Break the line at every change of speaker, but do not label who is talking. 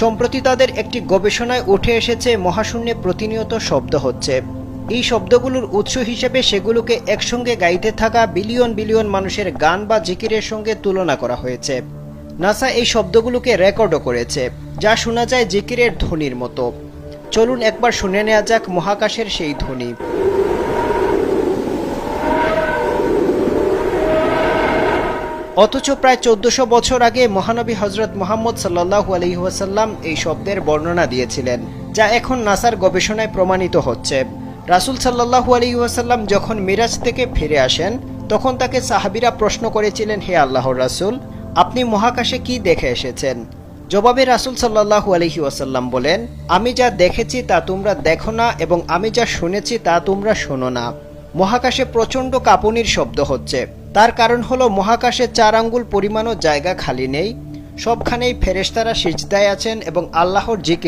সম্প্রতি তাদের একটি গবেষণায় উঠে এসেছে, মহাশূন্যে প্রতিনিয়ত শব্দ হচ্ছে। এই শব্দগুলোর উৎস হিসেবে সেগুলোকে একসঙ্গে গাইতে থাকা বিলিয়ন বিলিয়ন মানুষের গান বা জিকিরের সঙ্গে তুলনা করা হয়েছে। নাসা এই শব্দগুলোকে রেকর্ডও করেছে, যা শোনা যায় জিকিরের ধ্বনির মতো। চলুন একবার শুনে নেওয়া যাক মহাকাশের সেই ধ্বনি। অথচ প্রায় চোদ্দশো বছর আগে মহানবী হজরত মোহাম্মদ সাল্লাহু আলহিহাসাল্লাম এই শব্দের বর্ণনা দিয়েছিলেন, যা এখন নাসার গবেষণায় প্রমাণিত হচ্ছে। রাসুল সাল্লাহু আলহিহাসাল্লাম যখন মিরাজ থেকে ফিরে আসেন, তখন তাকে সাহাবিরা প্রশ্ন করেছিলেন, হে আল্লাহর রাসুল, আপনি মহাকাশে কি দেখে এসেছেন? জবাবে রাসুল সাল্লাহু আলহি ওয়াসাল্লাম বলেন, আমি যা দেখেছি তা তোমরা দেখো না এবং আমি যা শুনেছি তা তোমরা শোনো না। মহাকাশে প্রচণ্ড কাঁপুনির শব্দ হচ্ছে। তার কারণ হলো মহাকাশে চার আঙ্গুল পরিমাণও জায়গা খালি নেই। সবখানেই ফেরেস্তারা সিজদায় আছেন এবং আল্লাহর জিকির